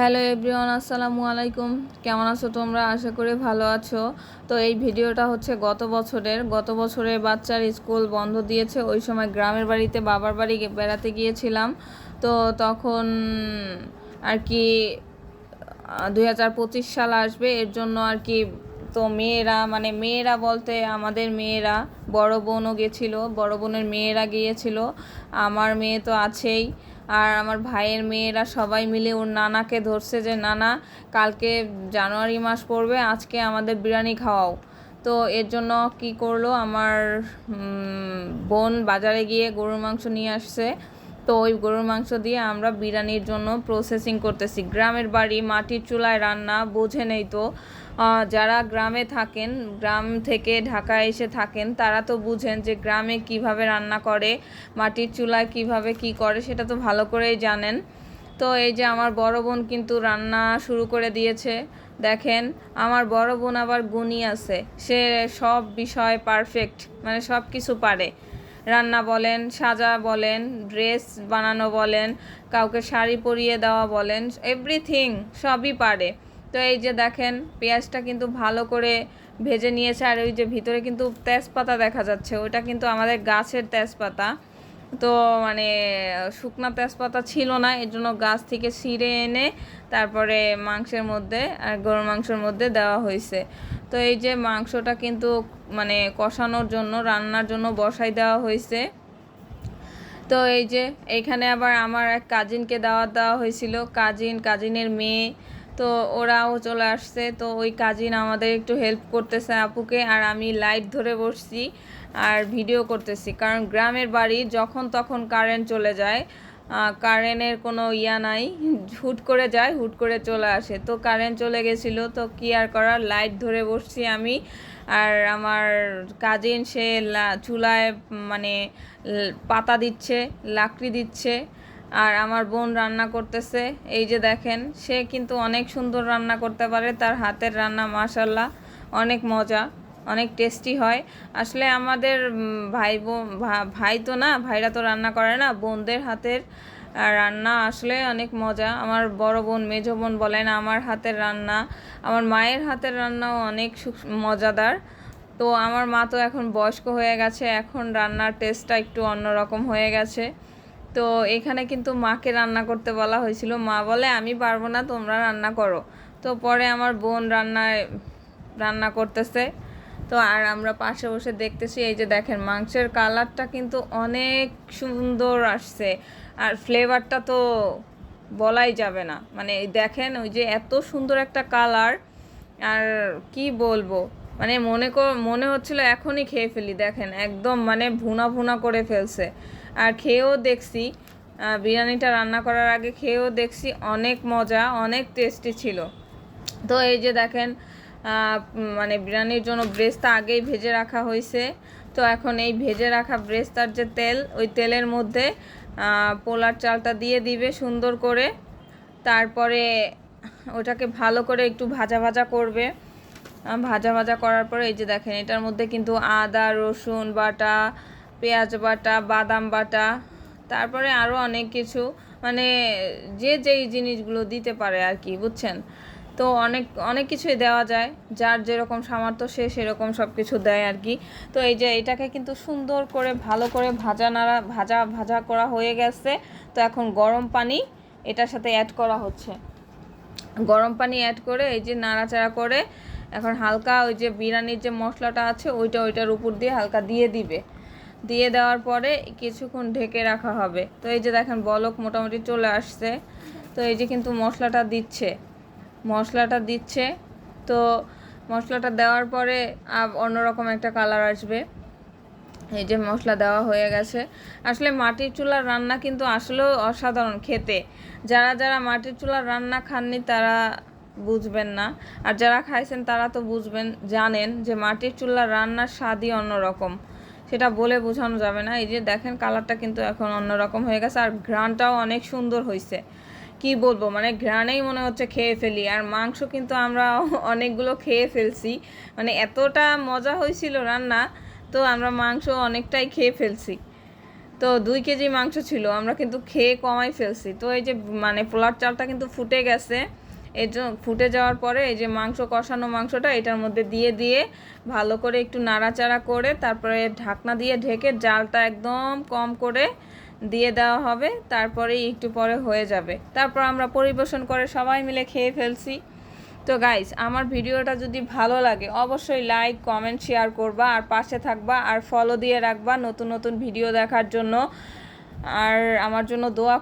Hello everyone, আসসালামু আলাইকুম। কেমন আছো তোমরা? আশা করি ভালো আছো। তো এই ভিডিওটা হচ্ছে গত বছরের। গত বছরে বাচ্চার স্কুল বন্ধ দিয়েছে। ওই সময় গ্রামের বাড়িতে বাবার বাড়ি বেড়াতে গিয়েছিলাম। তো তখন আর কি দুই হাজার পঁচিশ সাল আসবে। এর জন্য আর কি তো মেয়েরা মানে মেয়েরা বলতে আমাদের মেয়েরা, বড় বোনও গেছিল, বড় বোনের মেয়েরা গিয়েছিল, আমার মেয়ে তো আছেই, আর আমার ভাইয়ের মেয়েরা সবাই মিলে ওর নানাকে ধরছে যে, নানা, কালকে জানুয়ারি মাস পড়বে, আজকে আমাদের বিরিয়ানি খাওয়াও। তো এর জন্য কি করল, আমার বোন বাজারে গিয়ে গরুর মাংস নিয়ে আসছে। তো ওই গরুর মাংস দিয়ে আমরা বিরিয়ানির জন্য প্রসেসিং করতেছি। গ্রামের বাড়ি, মাটির চুলায় রান্না বোঝে নেই তো। যারা গ্রামে থাকেন, গ্রাম থেকে ঢাকায় এসে থাকেন, তারা তো বুঝেন যে গ্রামে কীভাবে রান্না করে, মাটির চুলায় কীভাবে কি করে, সেটা তো ভালো করেই জানেন। তো এই যে আমার বড় বোন কিন্তু রান্না শুরু করে দিয়েছে। দেখেন, আমার বড় বোন আবার গুণী আছে। সে সব বিষয় পারফেক্ট মানে সব কিছু পারে। রান্না বলেন, সাজা বলেন, ড্রেস বানানো বলেন, কাউকে শাড়ি পরিয়ে দেওয়া বলেন, এভরিথিং সবই পারে। তো এই যে দেখেন, পেঁয়াজটা কিন্তু ভালো করে ভেজে নিয়েছে আর ওই যে ভিতরে কিন্তু তেজপাতা দেখা যাচ্ছে, ওটা কিন্তু আমাদের গাছের তেজপাতা। তো মানে শুকনা তেজপাতা ছিল না, এর জন্য গাছ থেকে ছিঁড়ে এনে তারপরে মাংসের মধ্যে আর গরুর মাংসের মধ্যে দেওয়া হয়েছে। তো এই যে মাংসটা কিন্তু মানে কষানোর জন্য, রান্নার জন্য বসাই দেওয়া হয়েছে। তো এই যে এইখানে আবার আমার এক কাজিনকে দাওয়াত দেওয়া হয়েছিল, কাজিন, কাজিনের মেয়ে। তো ওরাও চলে আসছে। তো ওই কাজিন আমাদের একটু হেল্প করতেছে আপুকে, আর আমি লাইট ধরে বসছি আর ভিডিও করতেছি। কারণ গ্রামের বাড়ি যখন তখন কারেন্ট চলে যায়। কারেন্টের কোনো ইয়া নাই। হুট করে যায়, হুট করে চলে আসে। তো কারেন্ট চলে গেছিল, তো কি আর করার? লাইট ধরে বসছি আমি। আর আমার কাজিন, সে চুলায় মানে পাতা দিচ্ছে, লাকড়ি দিচ্ছে। আর আমার বোন রান্না করতেছে। এই যে দেখেন, সে কিন্তু অনেক সুন্দর রান্না করতে পারে। তার হাতের রান্না, মাশাল্লাহ, অনেক মজা। অনেক টেস্টি হয়। আসলে আমাদের ভাই বোন ভাই তো না, ভাইরা তো রান্না করে না, বোনদের হাতের রান্না আসলে অনেক মজা। আমার বড় বোন, মেজো বোন বলেন আমার হাতের রান্না। আমার মায়ের হাতের রান্নাও অনেক মজাদার। তো আমার মা তো এখন বয়স্ক হয়ে গেছে, এখন রান্নার টেস্টটা একটু অন্যরকম হয়ে গেছে। তো এখানে কিন্তু মাকে রান্না করতে বলা হয়েছিল। মা বলে, আমি পারব না, তোমরা রান্না করো। তো পরে আমার বোন রান্নায়, রান্না করতেছে। তো আর আমরা পাশে বসে দেখতেছি, এই যে দেখেন, মাংসের কালারটা কিন্তু অনেক সুন্দর আসছে। আর ফ্লেভারটা তো বলাই যাবে না। মানে দেখেন, ওই যে এত সুন্দর একটা কালার, আর কি বলব? মানে মনে মনে হচ্ছিল এখনই খেয়ে ফেলি, দেখেন, একদম মানে ভুনা ভুনা করে ফেলছে। আর খেয়েও দেখছি বিরিয়ানিটা রান্না করার আগে খেয়েও দেখছি অনেক মজা, অনেক টেস্টি ছিল। তো এই যে দেখেন মানে বিরিয়ানির জন্য ব্রেস্তা আগেই ভেজে রাখা হয়েছে। তো এখন এই ভেজে রাখা ব্রেস্তার যে তেল, ওই তেলের মধ্যে পোলার চালটা দিয়ে দিবে সুন্দর করে। তারপরে ওটাকে ভালো করে একটু ভাজা ভাজা করবে। ভাজা ভাজা করার পরে এই যে দেখেন, এটার মধ্যে কিন্তু আদা, রসুন বাটা, পেঁয়াজ বাটা, বাদাম বাটা, তারপরে আরও অনেক কিছু মানে যে যেই জিনিসগুলো দিতে পারে আর কি, বুঝছেন? তো অনেক অনেক কিছুই দেওয়া যায়। যার যেরকম সামর্থ্য সে সেরকম সব কিছু দেয় আর কি। তো এই যে এটাকে কিন্তু সুন্দর করে, ভালো করে ভাজা নাড়া, ভাজা ভাজা করা হয়ে গেছে। তো এখন গরম পানি এটার সাথে অ্যাড করা হচ্ছে। গরম পানি অ্যাড করে এই যে নাড়াচাড়া করে এখন হালকা ওই যে বিরিয়ানির যে মশলাটা আছে, ওইটা ওইটার উপর দিয়ে হালকা দিয়ে দিবে। দিয়ে দেওয়ার পরে কিছুক্ষণ ঢেকে রাখা হবে। তো এই যে দেখেন বলক মোটামুটি চলে আসছে। তো এই যে কিন্তু মশলাটা দিচ্ছে। মশলাটা দিচ্ছে। তো মশলাটা দেওয়ার পরে অন্যরকম একটা কালার আসবে। এই যে মশলা দেওয়া হয়ে গেছে। আসলে মাটির চুলার রান্না কিন্তু আসলেও অসাধারণ খেতে। যারা যারা মাটির চুলার রান্না খাননি তারা বুঝবেন না। আর যারা খাইছেন তারা তো বুঝবেন, জানেন যে মাটির চুলার রান্নার স্বাদই অন্যরকম। সেটা বলে বোঝানো যাবে না। এই যে দেখেন কালারটা কিন্তু এখন অন্যরকম হয়ে গেছে। আর ঘ্রাণটাও অনেক সুন্দর হয়েছে কি বলব মানে ঘ্রাণেই মনে হচ্ছে খেয়ে ফেলি। আর মাংস কিন্তু আমরা অনেকগুলো খেয়ে ফেলছি। মানে এতটা মজা হয়েছিল রান্না, তো আমরা মাংস অনেকটাই খেয়ে ফেলছি। তো দুই কেজি মাংস ছিল, আমরা কিন্তু খেয়ে কমাই ফেলছি। তো এই যে মানে পোলার চালটা কিন্তু ফুটে গেছে। এই জন্য ফুটে যাওয়ার পরে এই যে মাংস কষানো মাংসটা, এটার মধ্যে দিয়ে দিয়ে ভালো করে একটু নাড়াচাড়া করে, তারপরে ঢাকনা দিয়ে ঢেকে জালটা একদম কম করে দিয়ে দেওয়া হবে, তারপরেই একটু পরে হয়ে যাবে। তারপর আমরা পরিবেশন করে সবাই মিলে খেয়ে ফেলছি। তো গাইজ আমার ভিডিওটা যদি ভালো লাগে, অবশ্যই লাইক কমেন্ট শেয়ার করবা, আর পাশে থাকবা, আর ফলো দিয়ে রাখবা নতুন নতুন ভিডিও দেখার জন্য। আর আমার জন্য দোয়া